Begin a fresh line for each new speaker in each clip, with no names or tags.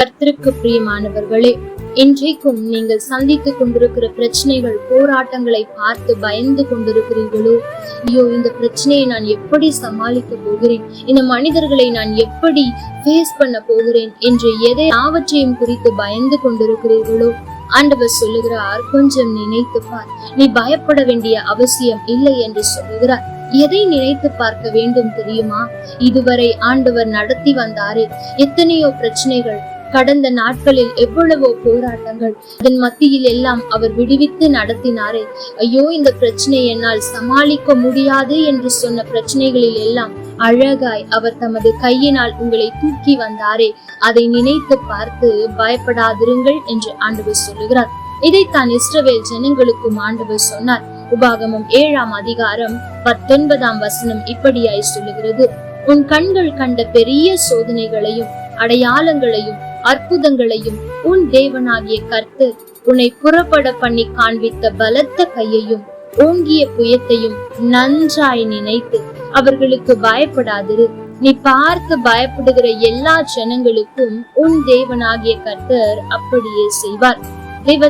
கர்த்தருக்கு பிரியமானவர்களே இன்றைக்கும் நீங்கள் சந்தித்துக் கொண்டிருக்கிற பிரச்சனைகள் போராட்டங்களை பார்த்து பயந்து கொண்டிருக்கிறீர்களோ? ஐயோ இந்த பிரச்சனையை நான் எப்படி சமாளிக்க போகிறேன்? இந்த மனிதர்களை நான் எப்படி ஃபேஸ் பண்ண போகிறேன்? என்று எதை ஆவற்றையும் குறித்து பயந்து கொண்டிருக்கிறீர்களோ? ஆண்டவர் சொல்லுகிறார் கொஞ்சம் நினைத்து பார். நீ பயப்பட வேண்டிய அவசியம் இல்லை என்று சொல்லுகிறார். எதை நினைத்து பார்க்க வேண்டும் தெரியுமா? இதுவரை ஆண்டவர் நடத்தி வந்தாரே. எத்தனையோ பிரச்சனைகள் கடந்த நாட்களில் எவ்வளவோ போராட்டங்கள் அதன் மத்தியில் எல்லாம் அவர் விடுவித்து நடத்தினாரே. ஐயோ இந்த பிரச்சனை என்னால் சமாளிக்க முடியாது என்று சொன்ன பிரச்சனைகளில் எல்லாம் அழகாய் அவர் தமது கையினால் உங்களை தூக்கி வந்தாரே. அதை நினைத்து பார்த்து பயப்படாதிருங்கள் என்று ஆண்டவர் சொல்லுகிறார். இதைத்தான் இஸ்ரவேல் ஜனங்களுக்கும் ஆண்டவர் சொன்னார். உபாகமம் ஏழாம் அதிகாரம் பத்தொன்பதாம் வசனம் இப்படியாய் சொல்லுகிறது. உன் கண்கள் கண்ட பெரிய சோதனைகளையும் அடையாளங்களையும் அற்புதங்களையும் உன் தேவனாகிய கர்த்தர் உன்னை புறப்பட பண்ணி காண்பித்த பலத்த கையையும் ஓங்கிய புயத்தையும் நன்றாய் நினைத்து அவர்களுக்கு பயப்படாதிரு. நீ பார்த்து பயப்படுகிற எல்லா ஜனங்களுக்கும் உன் தேவனாகிய கர்த்தர் அப்படியே செய்வார். தேவ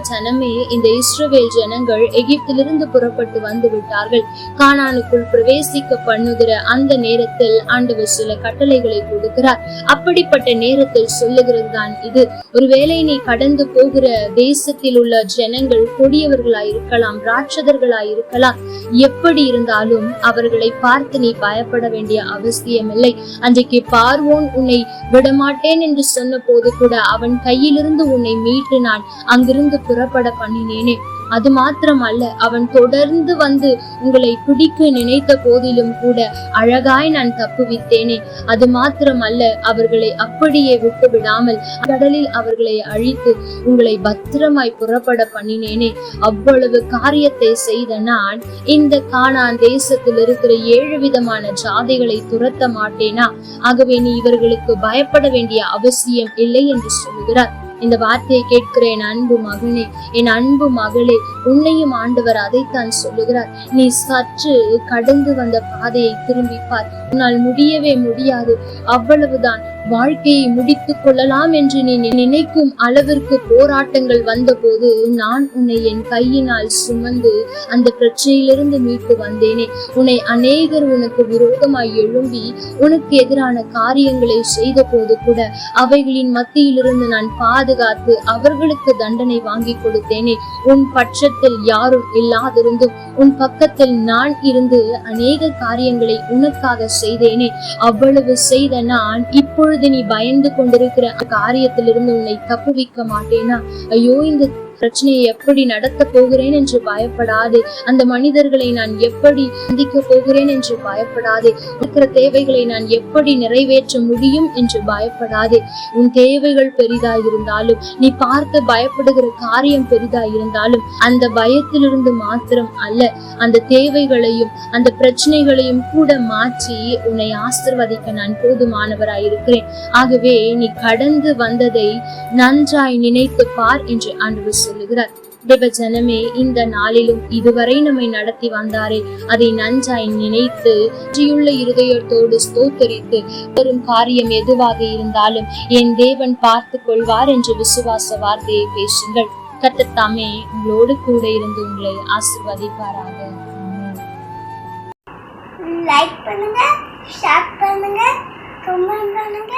இந்த இஸ்ரவேல் ஜனங்கள் எகிப்திலிருந்து புறப்பட்டு வந்து விட்டார்கள். கானானுக்குள் பிரவேசிக்க பண்ணுகிற அந்த நேரத்தில் ஆண்டவர் சில கட்டளைகளை கொடுக்கிறார். அப்படிப்பட்ட நேரத்தில் சொல்லுகிறது தான் இது. ஒருவேளை நீ கடந்து போகிற தேசத்தில் உள்ள ஜனங்கள் கொடியவர்களாய் இருக்கலாம் ராட்சதர்களாய் இருக்கலாம் எப்படி இருந்தாலும் அவர்களை பார்த்து நீ பயப்பட வேண்டிய அவசியம் இல்லை அன்றைக்கு பார்வோன் உன்னை விடமாட்டேன் என்று சொன்ன போது கூட அவன் கையிலிருந்து உன்னை மீட்டு நான் அங்கிருந்து புறப்பட பண்ணினேனே. அது மாத்திரம் அல்ல அவன் தொடர்ந்து வந்து உங்களை பிடிக்க நினைத்த போதிலும் கூட அழகாய் நான் தப்புவித்தேனே. அது மாத்திரம் அல்ல அவர்களை அப்படியே விட்டு விடாமல் கடலில் அவர்களை அழித்து உங்களை பத்திரமாய் புறப்பட பண்ணினேனே. அவ்வளவு காரியத்தை செய்த நான் இந்த காணான் தேசத்தில் இருக்கிற ஏழு விதமான ஜாதிகளை துரத்த மாட்டேனா? ஆகவே நீ இவர்களுக்கு பயப்பட வேண்டிய அவசியம் இல்லை என்று சொல்லுகிறார். இந்த வார்த்தையை கேட்கிற என் அன்பு மகனே என் அன்பு மகளே உன்னையும் ஆண்டவர் அதைத்தான் சொல்லுகிறார். நீ சற்று கடந்து வந்த பாதையை திரும்பி பார். உன்னால் முடியவே முடியாது. அவ்வளவுதான். வாழ்க்கையை முடித்துக் கொள்ளலாம் என்று நீ நினைக்கும் அளவிற்கு போராட்டங்கள் வந்தபோது நான் உன்னை என் கையினால் சுமந்து அந்த பிரச்சனையிலிருந்து மீட்டு வந்தேனே. உன்னை அநேகர் உனக்கு விரோதமாய் எழும்பி உனக்கு எதிரான காரியங்களை செய்த போது கூட அவைகளின் மத்தியிலிருந்து நான் பாதுகாத்து அவர்களுக்கு தண்டனை வாங்கி கொடுத்தேனே. உன் பட்சத்தில் யாரும் இல்லாதிருந்தும் உன் பக்கத்தில் நான் இருந்து அநேக காரியங்களை உனக்காக செய்தேனே. அவ்வளவு செய்த நான் இப்பொழுது நீ பயந்து கொண்டிருக்கிற காரியத்திலிருந்து உன்னை தப்புவிக்க மாட்டேனா? ஐயோ இந்த பிரச்சனையை எப்படி நடத்த போகிறேன் என்று பயப்படாதே. அந்த மனிதர்களை நான் எப்படி சந்திக்க போகிறேன் என்று பயப்படாதே. இருக்கிற தேவைகளை நான் எப்படி நிறைவேற்ற முடியும் என்று பயப்படாதே. உன் தேவைகள் பெரிதாய் இருந்தாலும் நீ பார்த்து பயப்படுகிற காரியம் பெரிதாய் இருந்தாலும் அந்த பயத்திலிருந்து மாத்திரம் அல்ல அந்த தேவைகளையும் அந்த பிரச்சனைகளையும் கூட மாற்றி உன்னை ஆசிர்வதிக்க நான் போதுமானவராய் இருக்கிறேன். ஆகவே நீ கடந்து வந்ததை நன்றாய் நினைத்து பார் என்று ஆண்டவர் சொல்லுகிறார். தேவஜனமே இந்த நாளிலும் இதுவரை நம்மை நடத்தி வந்தாரே. அதை நஞ்சாய் நினைத்து சுற்றியுள்ள இருதயத்தோடு ஸ்தோத்தரித்து வரும் காரியம் எதுவாக இருந்தாலும் என் தேவன் பார்த்து கொள்வார் என்று விசுவாச வார்த்தையை பேசுங்கள். கத்தத்தாமே உங்களோடு கூட இருந்து உங்களை ஆசிர்வதிப்பாராக.
லைக் பண்ணுங்க ஷேர் பண்ணுங்க கமெண்ட் பண்ணுங்க.